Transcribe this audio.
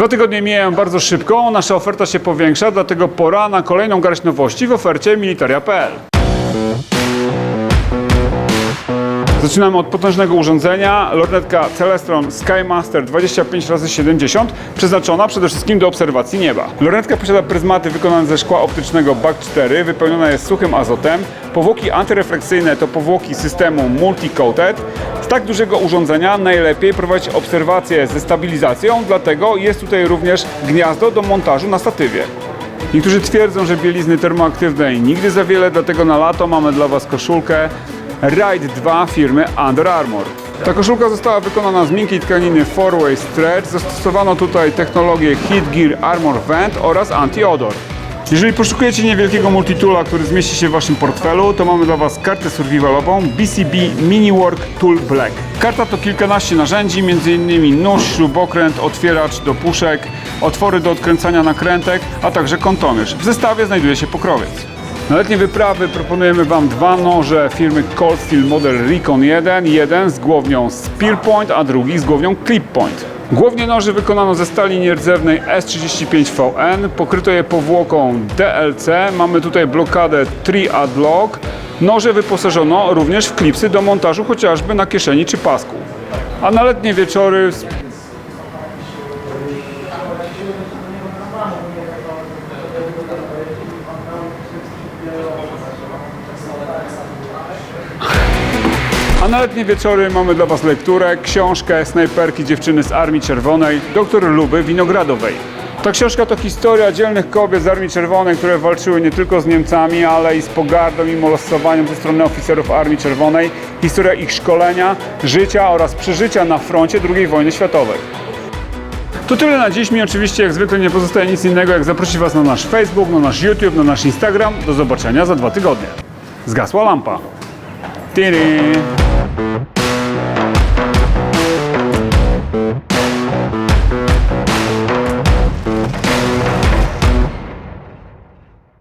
Dwa tygodnie mijają bardzo szybko, nasza oferta się powiększa, dlatego pora na kolejną garść nowości w ofercie militaria.pl. Zaczynamy od potężnego urządzenia, lornetka Celestron Skymaster 25x70, przeznaczona przede wszystkim do obserwacji nieba. Lornetka posiada pryzmaty wykonane ze szkła optycznego BAK 4, wypełniona jest suchym azotem. Powłoki antyrefleksyjne to powłoki systemu Multi-Coated. Z tak dużego urządzenia najlepiej prowadzić obserwacje ze stabilizacją, dlatego jest tutaj również gniazdo do montażu na statywie. Niektórzy twierdzą, że bielizny termoaktywnej nigdy za wiele, dlatego na lato mamy dla Was koszulkę Ride 2 firmy Under Armour. Ta koszulka została wykonana z miękkiej tkaniny 4-Way Stretch. Zastosowano tutaj technologię Heat Gear Armor Vent oraz Anti-Odor. Jeżeli poszukujecie niewielkiego multitoola, który zmieści się w Waszym portfelu, to mamy dla Was kartę survivalową BCB Mini Work Tool Black. Karta to kilkanaście narzędzi, m.in. nóż, śrubokręt, otwieracz do puszek, otwory do odkręcania nakrętek, a także kontomierz. W zestawie znajduje się pokrowiec. Na letnie wyprawy proponujemy Wam dwa noże firmy Cold Steel model Recon 1. Jeden z głownią Spear Point, a drugi z głownią Clip Point. Głownie noży wykonano ze stali nierdzewnej S35VN, pokryto je powłoką DLC, mamy tutaj blokadę 3-Ad Lock. Noże wyposażono również w klipsy do montażu chociażby na kieszeni czy pasku. A na letnie wieczory na letnie wieczory mamy dla Was lekturę, książkę Snajperki dziewczyny z Armii Czerwonej, doktor Luby Winogradowej. Ta książka to historia dzielnych kobiet z Armii Czerwonej, które walczyły nie tylko z Niemcami, ale i z pogardą i molestowaniem ze strony oficerów Armii Czerwonej. Historia ich szkolenia, życia oraz przeżycia na froncie II wojny światowej. To tyle na dziś. Mi oczywiście jak zwykle nie pozostaje nic innego, jak zaprosić Was na nasz Facebook, na nasz YouTube, na nasz Instagram. Do zobaczenia za dwa tygodnie. Zgasła lampa. Tiri.